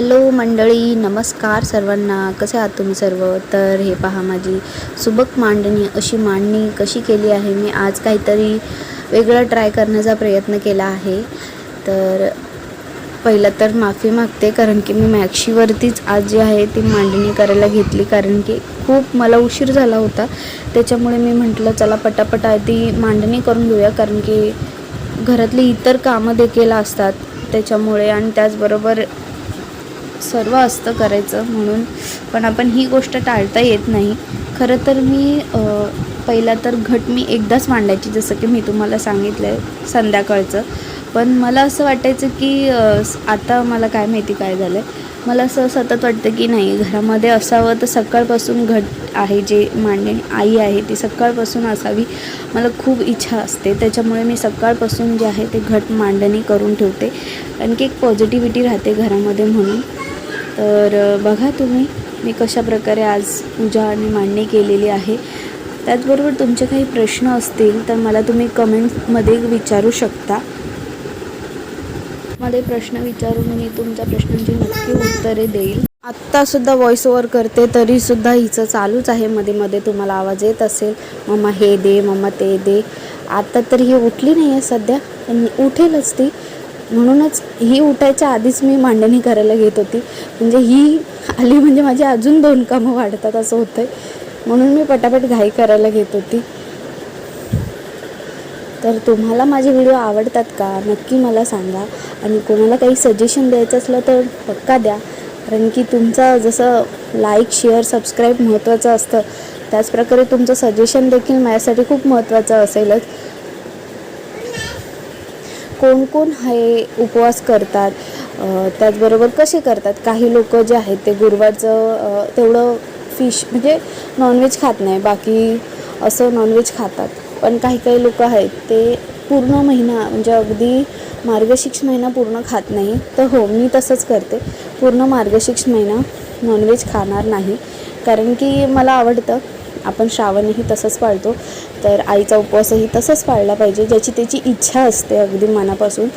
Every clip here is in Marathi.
हॅलो मंडळी नमस्कार सर्वांना. कसे आहात तुम्ही सर्व? तर हे पहा माझी सुबक मांडणी. अशी मांडणी कशी केली आहे? मी आज काहीतरी वेगळं ट्राय करण्याचा प्रयत्न केला आहे. तर पहिलं तर माफी मागते कारण की मी मॅक्शीवरतीच आज जी आहे ती मांडणी करायला घेतली. कारण की खूप मला उशीर झाला होता. त्याच्यामुळे मी म्हटलं चला पटापट आधी मांडणी करून घेऊया. कारण की घरातली इतर कामं देखील असतात त्याच्यामुळे आणि त्याचबरोबर सर्व असतं करायचं म्हणून. पण आपण ही गोष्ट टाळता येत नाही. खरं तर मी पहिला तर घट मी एकदाच मांडायची जसं की मी तुम्हाला सांगितलं आहे संध्याकाळचं. पण मला असं वाटायचं की आता मला काय माहिती काय झालं आहे मला असं सतत वाटतं की नाही घरामध्ये असावं तर सकाळपासून घट आहे जे मांडणी आई आहे ती सकाळपासून असावी. मला खूप इच्छा असते. त्याच्यामुळे मी सकाळपासून जे आहे ते घट मांडणी करून ठेवते. आणखी एक पॉझिटिव्हिटी राहते घरामध्ये म्हणून. तर बघा तुम्ही मी कशा प्रकारे आज पूजा आणि मांडणी केलेली आहे. त्याचबरोबर तुमचे काही प्रश्न असतील तर मला तुम्ही कमेंटमध्ये विचारू शकता. मध्ये प्रश्न विचारून मी तुमच्या प्रश्नांची नक्की उत्तरे देईल. आत्तासुद्धा व्हॉइस ओव्हर करते तरीसुद्धा हिचं चालूच आहे. मध्ये मध्ये तुम्हाला आवाज येत असेल मम्मा हे दे मम्मा ते दे. आता तर ही उठली नाही आहे सध्या पण उठेलच ती. म्हणूनच ही उठायच्या आधीच मी मांडणी करायला घेत होती. म्हणजे ही आली म्हणजे माझी अजून दोन कामं वाढतात असं होतं म्हणून मी पटापट घाई करायला घेत होती. तर तुम्हाला माझे व्हिडिओ आवडतात का? नक्की मला सांगा. आणि कोणाला काही सजेशन द्यायचं असलं तर पक्का द्या. कारण की तुमचं जसं लाईक शेअर सबस्क्राईब महत्त्वाचं असतं. त्याचप्रकारे तुमचं सजेशन देखील माझ्यासाठी खूप महत्त्वाचं असेलच. कोण कोण हे उपवास करतात? त्याचबरोबर कसे करतात? काही लोक जे आहेत ते गुरुवारचं तेवढं फिश म्हणजे नॉनव्हेज खात नाही. बाकी असं नॉनव्हेज खातात. पण काही काही लोक आहेत ते पूर्ण महिना म्हणजे अगदी मार्गशीर्ष महिना पूर्ण खात नाही. तर हो मी तसंच करते. पूर्ण मार्गशीर्ष महिना नॉनव्हेज खाणार नाही. कारण की मला आवडतं. आपण श्रावणही तसंच पाळतो. तर आईचा उपवासही तसंच पाळला पाहिजे ज्याची त्याची इच्छा असते अगदी मनापासून.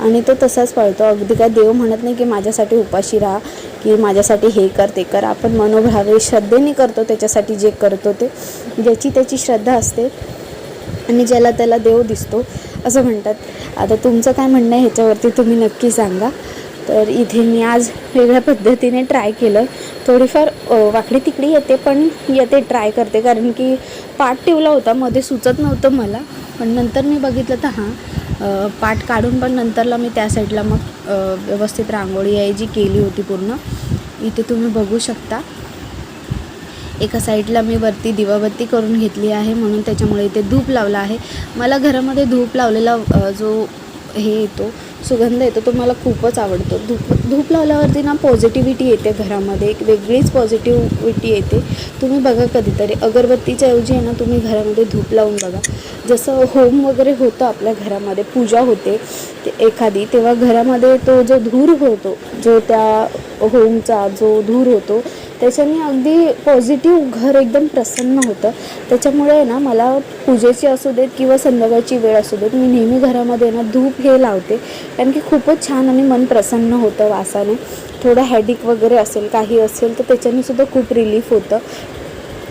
आणि तो तसाच पाळतो. अगदी काय देव म्हणत नाही की माझ्यासाठी उपाशी राहा की माझ्यासाठी हे कर ते कर. आपण मनोभावे श्रद्धेने करतो त्याच्यासाठी जे करतो ते ज्याची त्याची श्रद्धा असते आणि ज्याला त्याला देव दिसतो असं म्हणतात. आता तुमचं काय म्हणणं आहे ह्याच्यावरती तुम्ही नक्की सांगा. तर इथे मी आज वेगळ्या पद्धतीने ट्राय केलं थोडीफार वाकडी तिकडी येते पण येते ट्राय करते. कारण की पाठ ठेवला होता मध्ये सुचत नव्हतं मला. पण नंतर मी बघितलं तर हां पाठ काढून पण नंतरला मी त्या साईडला मग व्यवस्थित रांगोळी आहे जी केली होती पूर्ण. इथे तुम्ही बघू शकता. एका साईडला मी वरती दिवाबत्ती करून घेतली आहे म्हणून त्याच्यामुळे इथे धूप लावला आहे. मला घरामध्ये धूप लावलेला जो हे येतो सुगंध येतो तो मला खूपच आवडतो. धूप धूप लावल्यावरती ना पॉझिटिव्हिटी येते घरामध्ये एक वेगळीच पॉझिटिव्हिटी येते. तुम्ही बघा कधीतरी अगरबत्तीच्या ऐवजी आहे ना तुम्ही घरामध्ये धूप लावून बघा. जसं होम वगैरे होतं आपल्या घरामध्ये पूजा होते ते एखादी तेव्हा घरामध्ये तो जो धूर होतो जो त्या होमचा जो धूर होतो त्याच्याने अगदी पॉझिटिव्ह घर एकदम प्रसन्न होतं. त्याच्यामुळे ना मला पूजेची असू देत किंवा संध्याकाळची वेळ असू देत मी नेहमी घरामध्ये ना धूप हे लावते. कारण की खूपच छान आणि मन प्रसन्न होतं वासाने. थोडं हॅडिक वगैरे असेल काही असेल तर त्याच्याने सुद्धा खूप रिलीफ होतं.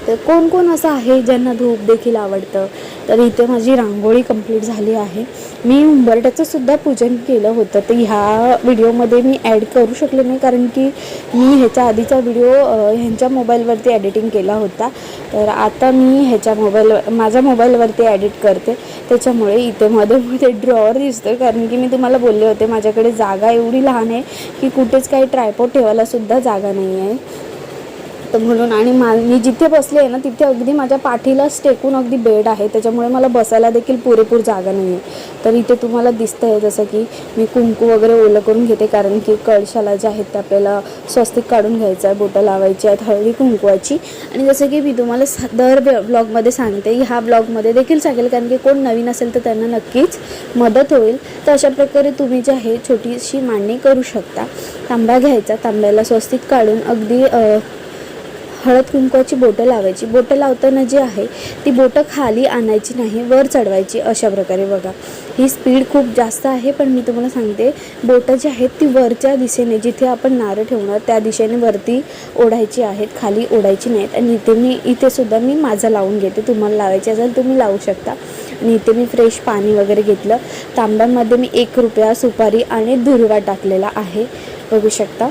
तर कोण कोण असं आहे ज्यांना धूप देखील आवडतं? तर इथे माझी रांगोळी कंप्लीट झाली आहे. मी उंबरट्याचं सुद्धा पूजन केलं होतं. तर ह्या व्हिडिओमध्ये मी ॲड करू शकले नाही कारण की मी ह्याच्या आधीचा व्हिडिओ ह्यांच्या मोबाईलवरती एडिटिंग केला होता. तर आता मी ह्याच्या मोबाईल माझ्या मोबाईलवरती ॲडिट करते. त्याच्यामुळे इथे मध्ये मध्ये ड्रॉवर दिसतो कारण की मी तुम्हाला बोलले होते माझ्याकडे जागा एवढी लहान आहे की कुठेच काही ट्रायपॉड ठेवायलासुद्धा जागा नाही आहे तर म्हणून. आणि मा मी जिथे बसले आहे ना तिथे अगदी माझ्या पाठीलाच टेकून अगदी बेड आहे. त्याच्यामुळे मला बसायला देखील पुरेपूर जागा नाही आहे तर इथे तुम्हाला दिसतं आहे जसं की मी कुंकू वगैरे ओलं करून घेते कारण की कळशाला जे आहेत ते आपल्याला स्वस्तिक काढून घ्यायचं आहे बोटं लावायची आहेत हळदी कुंकवाची. आणि जसं की मी तुम्हाला सा- दर ब्लॉगमध्ये सांगते ह्या ब्लॉगमध्ये देखील सांगेल कारण की कोण नवीन असेल तर त्यांना नक्कीच मदत होईल. तर अशा प्रकारे तुम्ही जे आहे छोटीशी मांडणी करू शकता. तांब्या घ्यायचा तांब्याला स्वस्तिक काढून अगदी हळद कुंकवाची बोटं लावायची. बोटं लावताना जी आहे ती बोटं खाली आणायची नाही वर चढवायची अशा प्रकारे बघा. ही स्पीड खूप जास्त आहे पण मी तुम्हाला सांगते बोटं जी आहेत ती वरच्या दिशेने जिथे आपण नारळ ठेवणार त्या दिशेने वरती ओढायची आहेत खाली ओढायची नाहीत. आणि इथे मी इथेसुद्धा मी माझं लावून घेते. तुम्हाला लावायची असेल तुम्ही लावू शकता. आणि इथे मी फ्रेश पाणी वगैरे घेतलं. तांब्यामध्ये मी एक रुपया सुपारी आणि दुर्वा टाकलेला आहे. बघू शकता.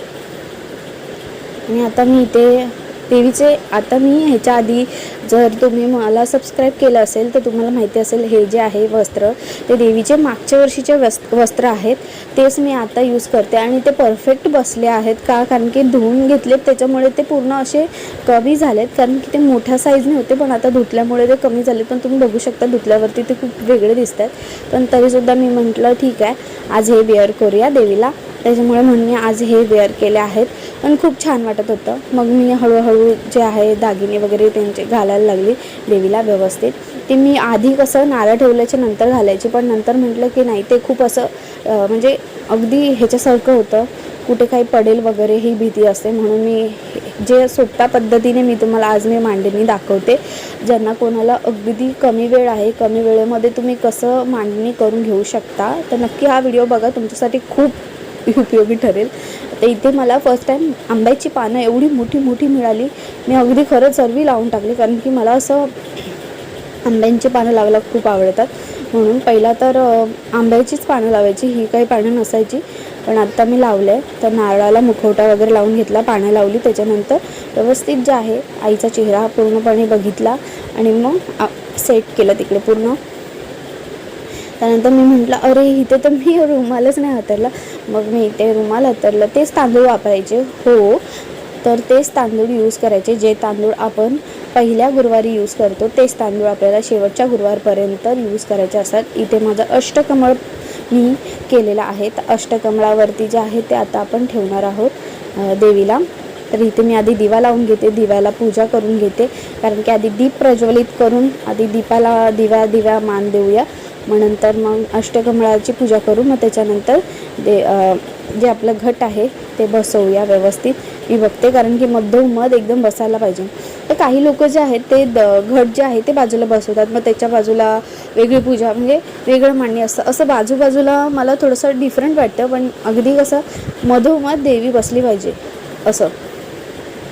आणि आता मी इथे देवीचे आता मी ह्याच्या आधी जर तुम्ही मला सबस्क्राईब केलं असेल तर तुम्हाला माहिती असेल हे जे आहे वस्त्र ते देवीचे मागच्या वर्षीचे वस् वस्त्र आहेत. तेच मी आता यूज करते आणि ते परफेक्ट बसले आहेत. का? कारण की धुवून घेतलेत त्याच्यामुळे ते पूर्ण असे कमी झालेत. कारण की ते मोठ्या साईजने होते पण आता धुतल्यामुळे ते कमी झाले पण तुम्ही बघू शकता धुतल्यावरती ते खूप वेगळे दिसत आहेत पण तरीसुद्धा मी म्हटलं ठीक आहे आज हे वेअर करूया देवीला. त्याच्यामुळे म्हणणे आज हे वेअर केले आहेत. पण खूप छान वाटत होतं. मग मी हळूहळू जे आहे दागिने वगैरे त्यांचे घालायला लागली देवीला व्यवस्थित. ते मी आधी कसं नारळ ठेवल्याच्या नंतर घालायची पण नंतर म्हटलं की नाही ते खूप असं म्हणजे अगदी ह्याच्यासारखं होतं. कुठे काही पडेल वगैरे ही भीती असते म्हणून मी जे सोप्या पद्धतीने मी तुम्हाला आज मी मांडणी दाखवते ज्यांना कोणाला अगदी कमी वेळ आहे कमी वेळेमध्ये तुम्ही कसं मांडणी करून घेऊ शकता तर नक्की हा व्हिडिओ बघा तुमच्यासाठी खूप उपयोगी ठरेल. तर इथे मला फर्स्ट टाईम आंब्याची पानं एवढी मोठी मोठी मिळाली. मी अगदी खरंच चरवी लावून टाकली कारण की मला असं आंब्यांची पानं लावायला खूप आवडतात. म्हणून पहिला तर आंब्याचीच पानं लावायची ही काही पानं नसायची. पण आत्ता मी लावलं आहे तर नारळाला मुखवटा वगैरे लावून घेतला पानं लावली. त्याच्यानंतर व्यवस्थित जे आहे आईचा चेहरा पूर्णपणे बघितला आणि मग सेट केलं तिकडे पूर्ण. त्यानंतर मी म्हटलं अरे इथे तर मी रुमालच नाही हातरला. मग मी इथे रुमाल हातरलं. तेच तांदूळ वापरायचे. हो. तर तेच तांदूळ यूज करायचे. जे तांदूळ आपण पहिल्या गुरुवारी यूज करतो तेच तांदूळ आपल्याला शेवटच्या गुरुवारपर्यंत यूज करायचे असतात. इथे माझं अष्टकमळ मी केलेलं आहे. तर अष्टकमळावरती जे आहे ते आता आपण ठेवणार आहोत देवीला. तर इथे मी आधी दिवा लावून घेते. दिव्याला पूजा करून घेते. कारण की आधी दीप प्रज्वलित करून आधी दीपाला दिवा दिव्या मान देऊया. मग नंतर मग अष्टकमळाची पूजा करू. मग त्याच्यानंतर दे जे आपलं घट आहे ते बसवूया व्यवस्थित. मी बघते कारण की मधोमध एकदम बसायला पाहिजे. तर काही लोक जे आहेत ते द घट जे आहे ते बाजूला बसवतात. मग त्याच्या बाजूला वेगळी पूजा म्हणजे वेगळं मांडणी असतं. असं बाजूबाजूला मला थोडंसं डिफरंट वाटतं. पण अगदी कसं मधोमध देवी बसली पाहिजे. असं.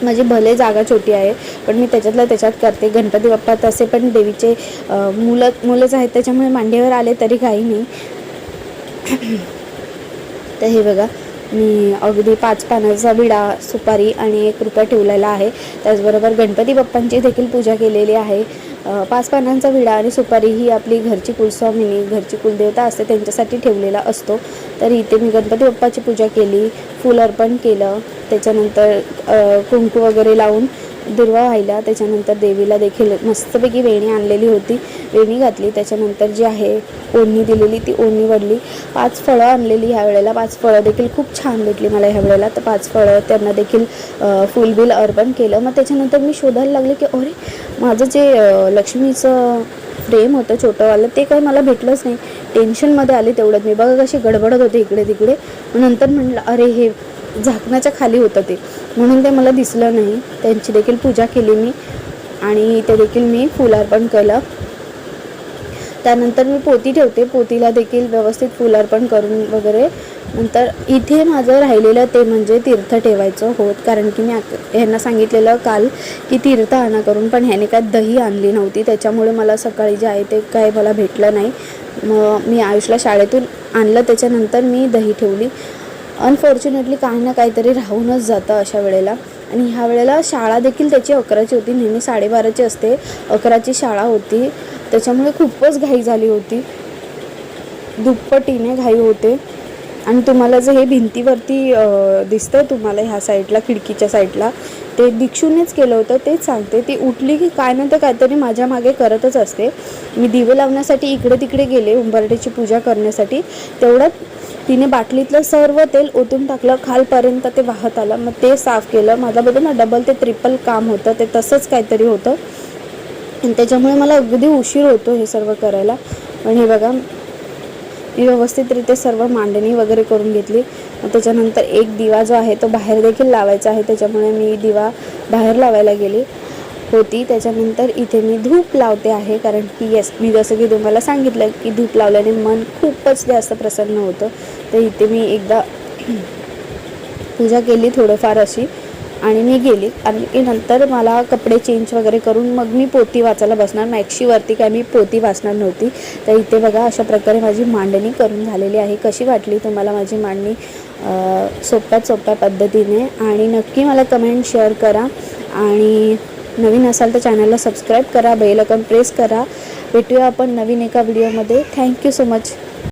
म्हणजे भले जागा छोटी आहे. पण मी त्याच्यातल्या त्याच्यात करते. गणपती बाप्पा तसे पण देवीचे मुलं मुलंच आहेत त्याच्यामुळे मांडीवर आले तरी काही नाही. तर हे बघा मी अगदी पाच पानाचा विडा सुपारी आणि एक रुपया ठेवलेला आहे. त्याचबरोबर गणपती बाप्पांची देखील पूजा केलेली आहे. पाच पानांचा विडा आणि सुपारी ही आपली घरची कुलस्वामिनी घरची कुलदेवता असते त्यांच्यासाठी ठेवलेला असतो. तर इथे मी गणपती बाप्पाची पूजा केली फूल अर्पण केलं. त्याच्यानंतर कुंकू वगैरे लावून दुर्वा व्हायला त्याच्यानंतर देवीला देखील मस्तपैकी वेणी आणलेली होती. वेणी घातली त्याच्यानंतर जी आहे ओढणी दिलेली ती ओढणी वडली पाच फळं आणलेली ह्या वेळेला. पाच फळं देखील खूप छान भेटली मला ह्या वेळेला. तर पाच फळं त्यांना देखील फुलबिल अर्पण केलं. मग त्याच्यानंतर मी शोधायला लागले की अरे माझं जे लक्ष्मीचं फ्रेम होतं छोटंवालं ते काही मला भेटलंच नाही. टेन्शनमध्ये आले तेवढ्यात मी. बघा कशी गडबडत होते इकडे तिकडे. नंतर म्हटलं अरे हे झाकण्याच्या खाली होतं ते. म्हणून ते मला दिसलं नाही. त्यांची देखील पूजा केली मी आणि ते देखील मी फुलार्पण केलं. त्यानंतर मी पोती ठेवते. पोतीला देखील व्यवस्थित फुलार्पण करून वगैरे नंतर इथे माझं राहिलेलं ते म्हणजे तीर्थ ठेवायचं होत. कारण की मी ह्यांना सांगितलेलं काल की तीर्थ आणा करून पण ह्याने काय दही आणली नव्हती. त्याच्यामुळे मला सकाळी जे आहे ते काय मला भेटलं नाही. मग मी आयुषला शाळेतून आणलं. त्याच्यानंतर मी दही ठेवली. अनफॉर्च्युनेटली काही ना काहीतरी राहूनच जातं अशा वेळेला. आणि ह्या वेळेला शाळा देखील त्याची अकराची होती. नेहमी साडेबाराची असते. अकराची शाळा होती. त्याच्यामुळे खूपच घाई झाली होती. दुप्पटीने घाई होते. आणि तुम्हाला जे हे भिंतीवरती दिसतं तुम्हाला ह्या साईडला खिडकीच्या साईडला ते दीक्षूनेच केलं होतं. तेच सांगते. ती उठली की काय ना ते काहीतरी माझ्या मागे करतच असते. मी दिवे लावण्यासाठी इकडे तिकडे गेले उंबरटेची पूजा करण्यासाठी. तेवढ्यात तिने बाटलीतलं सर्व तेल ओतून टाकलं खालपर्यंत ते वाहत आलं. मग ते साफ केलं. माझं बघा ना डबल ते ट्रिपल काम होतं. ते तसंच काहीतरी होतं. आणि त्याच्यामुळे मला अगदी उशीर होतो हे सर्व करायला. पण हे बघा मी व्यवस्थितरित्या सर्व मांडणी वगैरे करून घेतली. मग त्याच्यानंतर एक दिवा जो आहे तो बाहेर देखील लावायचा आहे. त्याच्यामुळे मी दिवा बाहेर लावायला गेली. होती. त्याच्यानंतर इथे मी धूप लावते आहे कारण की येस मी जसं की तुम्हाला सांगितलं की धूप लावल्याने मन खूपच जास्त प्रसन्न होतं. तर इथे मी एकदा पूजा केली थोडंफार अशी आणि मी गेली. आणि की नंतर मला कपडे चेंज वगैरे करून मग मी पोती वाचायला बसणार. मॅक्शीवरती काय मी पोती वाचणार नव्हती. तर इथे बघा अशा प्रकारे माझी मांडणी करून झालेली आहे. कशी वाटली तुम्हाला माझी मांडणी? सोप्या सोप्यात सोप्या पद्धतीने. आणि नक्की मला कमेंट शेअर करा. आणि नवीन असाल तर चॅनलला सबस्क्राईब करा बेल आयकॉन प्रेस करा. भेटूया आपण नवीन एका व्हिडिओमध्ये थँक्यू सो मच